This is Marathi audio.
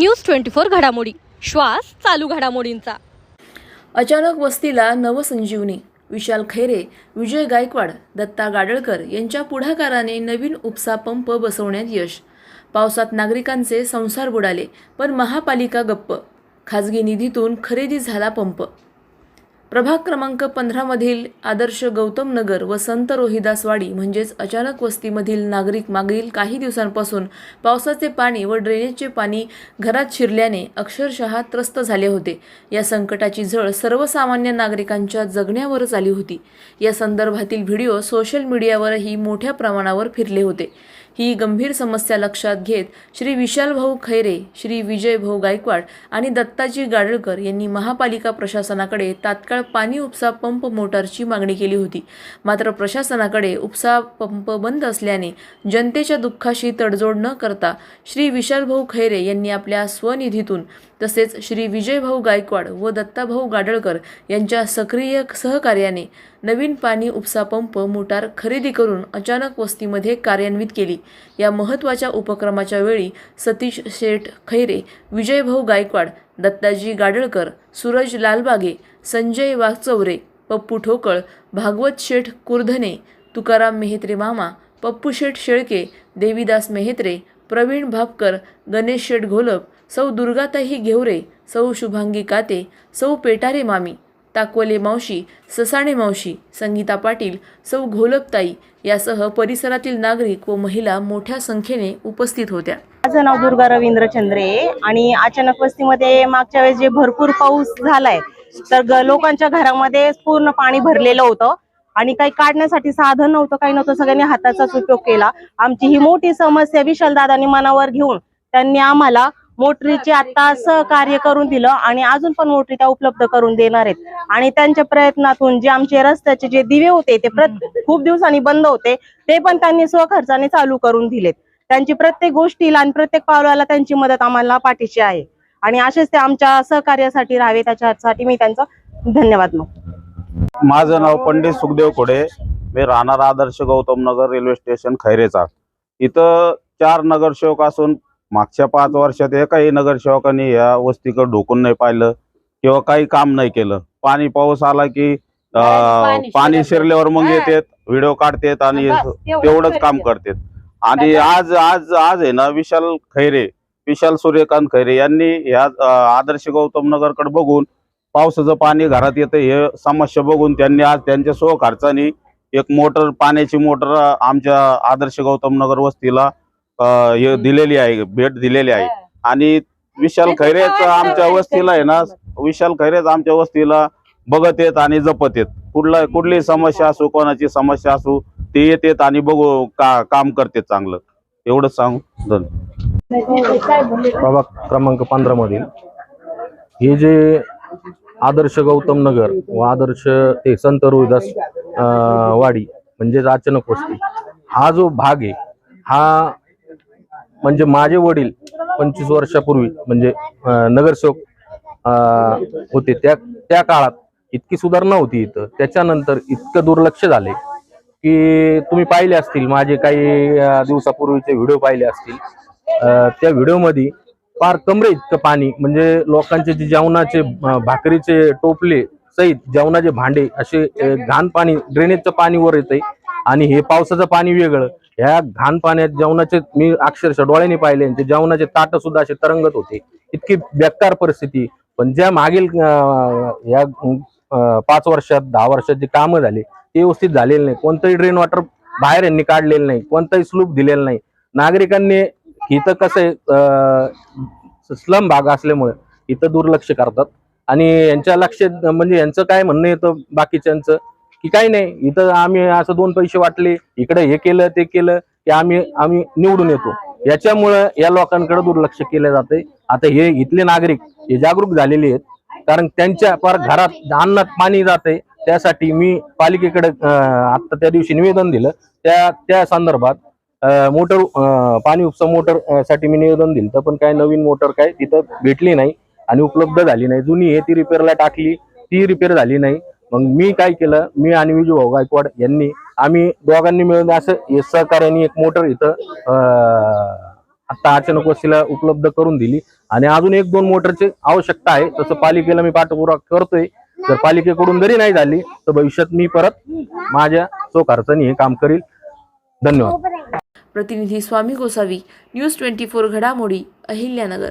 न्यूज ट्वेंटी फोर घडामोडी. श्वास चालू घडामोडींचा. अचानक वस्तीला नवसंजीवनी विशाल खैरे विजय गायकवाड दत्ता गाडळकर यांच्या पुढाकाराने नवीन उपसा पंप बसवण्यात यश. पावसात नागरिकांचे संसार बुडाले पण महापालिका गप्प. खाजगी निधीतून खरेदी झाला पंप. प्रभाग क्रमांक पंधरामधील आदर्श गौतम नगर व संत रोहिदासवाडी म्हणजेच अचानक वस्तीमधील नागरिक मागील काही दिवसांपासून पावसाचे पाणी व ड्रेनेजचे पाणी घरात शिरल्याने अक्षरशः त्रस्त झाले होते. या संकटाची झळ सर्वसामान्य नागरिकांच्या जगण्यावरच आली होती. या संदर्भातील व्हिडिओ सोशल मीडियावरही मोठ्या प्रमाणावर फिरले होते. ही गंभीर समस्या लक्षात घेत श्री विशाल भाऊ खैरे श्री विजय भाऊ गायकवाड आणि दत्ताजी गाडळकर यांनी महापालिका प्रशासनाकडे तात्काळ पाणी उपसा पंप मोटारची मागणी केली होती. मात्र प्रशासनाकडे उपसा पंप बंद असल्याने जनतेच्या दुःखाशी तडजोड न करता श्री विशाल भाऊ खैरे यांनी आपल्या स्वनिधीतून तसेच श्री विजयभाऊ गायकवाड व दत्ताभाऊ गाडळकर यांच्या सक्रिय सहकार्याने नवीन पाणी उपसा पंप मोटार खरेदी करून अचानक वस्तीमध्ये कार्यान्वित केली. या महत्त्वाच्या उपक्रमाच्या वेळी सतीश शेठ खैरे विजयभाऊ गायकवाड दत्ताजी गाडळकर सूरज लालबागे संजय वाघचौरे पप्पू ठोकळ भागवत शेठ कुर्धने तुकाराम मेहत्रे मामा पप्पू शेठ शेळके देवीदास मेहत्रे प्रवीण भापकर गणेश शेठ घोलप सौ दुर्गाताई घेवरे सौ शुभांगी काते सौ पेटारे मामी ताकवले मावशी ससाणे मावशी संगीता पाटील सौ घोलपताई यासह परिसरातील नागरिक व महिला मोठ्या संख्येने उपस्थित होत्या. माझं नाव दुर्गा रवींद्र चंद्रे आणि अचानक वस्तीमध्ये मागच्या वेळेस जे भरपूर पाऊस झालाय तर लोकांच्या घरामध्ये पूर्ण पाणी भरलेलं होतं आणि काही काढण्यासाठी साधन नव्हतं काही नव्हतं सगळ्यांनी हाताचाच उपयोग केला. आमची ही मोठी समस्या विशाल दादांनी मनावर घेऊन त्यांनी आम्हाला मोटरीचे आता सहकार्य करून दिलं आणि अजून पण मोटरी त्या उपलब्ध करून देणार आहेत. आणि त्यांच्या प्रयत्नातून जे आमचे रस्त्याचे जे दिवे होते ते खूप दिवसांनी बंद होते ते पण त्यांनी स्वखर्चाने चालू करून दिलेत. त्यांची प्रत्येक गोष्टीला आणि प्रत्येक पावलाला त्यांची मदत आम्हाला पाठीशी आहे. आणि असेच ते आमच्या सहकार्यासाठी राहावे त्याच्यासाठी मी त्यांचा धन्यवाद मग माझं नाव पंडित सुखदेव खोडे. मी राहणार आदर्श गौतम नगर रेल्वे स्टेशन खैरेचा इथं चार नगरसेवक असून मागच्या पाच वर्षात एकाही नगरसेवकांनी या वस्तीकडे ढोकून नाही पाहिलं किंवा काही काम नाही केलं. पाणी पाऊस आला की पाणी शिरल्यावर मग येतात व्हिडिओ काढतात आणि तेवढंच काम करतात. आणि आज आज आज आहे ना विशाल खैरे विशाल सूर्यकांत खैरे यांनी या आदर्श गौतम नगरकडे बघून पावसाचं पाणी घरात येतं हे समस्या बघून त्यांनी आज त्यांच्या स्वखर्चाने एक मोटर पाण्याची मोटर आमच्या आदर्श गौतम नगर वस्तीला हे दिलेली आहे भेट दिलेली आहे. आणि विशाल खैरेच आमच्या वस्तीला आहे ना विशाल खैरेच आमच्या वस्तीला बघत येत आणि जपत येत. कुठला कुठलीही समस्या असो कोणाची समस्या असो ते येतात आणि बघू का काम करते चांगलं. एवढंच सांगू. धन्यवाद प्रभाग क्रमांक पंधरा मधील हे जे आदर्श गौतम नगर व आदर्श ते संत रोहिदास अं, वाडी म्हणजेच अचानक वस्ती हा जो भाग आहे हा म्हणजे माझे वडील पंचवीस वर्षापूर्वी म्हणजे नगरसेवक होते. त्या त्या काळात इतकी सुधारणा होती इथं. त्याच्यानंतर इतकं दुर्लक्ष झाले की तुम्ही पाहिले असतील माझे काही दिवसापूर्वीचे व्हिडिओ पाहिले असतील. त्या व्हिडिओमध्ये फार कमरे इतकं पाणी म्हणजे लोकांचे जे जेवणाचे भाकरीचे टोपले सहित जेवणाचे भांडे असे घाण पाणी ड्रेनेजचं पाणी वर येतंय. आणि हे पावसाचं पाणी वेगळं. ह्या घाण पाण्यात जेवणाचे मी अक्षरशः डोळ्याने पाहिले यांचे जेवणाचे ताट सुद्धा असे तरंगत होते. इतकी बेकार परिस्थिती. पण ज्या मागील या पाच वर्षात दहा वर्षात जे कामं झाले ते व्यवस्थित झालेले नाही. कोणतंही ड्रेन वॉटर बाहेर यांनी काढलेलं नाही. कोणताही स्लूप दिलेला नाही. नागरिकांनी इथं कसं आहे स्लम भाग असल्यामुळे इथं दुर्लक्ष करतात. आणि यांच्या लक्ष म्हणजे यांचं काय म्हणणं येतं बाकीच्यांचं? की काही नाही इथं आम्ही असं दोन पैसे वाटले इकडे हे केलं ते केलं की आम्ही आम्ही निवडून येतो. याच्यामुळं या लोकांकडे दुर्लक्ष केलं जाते आता हे इथले नागरिक हे जागरूक झालेले आहेत. कारण त्यांच्या फार घरात अन्नात पाणी जाते त्यासाठी मी पालिकेकडे आता त्या दिवशी निवेदन दिलं. त्या त्या संदर्भात मोटर पाणी उपसा मोटरसाठी मी निवेदन दिलं. तर पण काय नवीन मोटर काय तिथं भेटली नाही आणि उपलब्ध झाली नाही. जुनी आहे ती रिपेअरला टाकली ती रिपेअर झाली नाही. मग मी काय केलं? मी आणि विजू भाऊ गायकवाड यांनी आम्ही दोघांनी मिळून असं सहकार्याने एक मोटर इथं आता अचानक वस्तीला उपलब्ध करून दिली. आणि अजून एक दोन मोटरची आवश्यकता आहे. तसं पालिकेला मी पाठपुरा करतोय. जर पालिकेकडून जरी नाही झाली तर भविष्यात मी परत माझ्या स्वखर्चाने हे काम करील. धन्यवाद. प्रतिनिधी Swami Gosavi news twenty four घडामोडी अहिल्यानगर.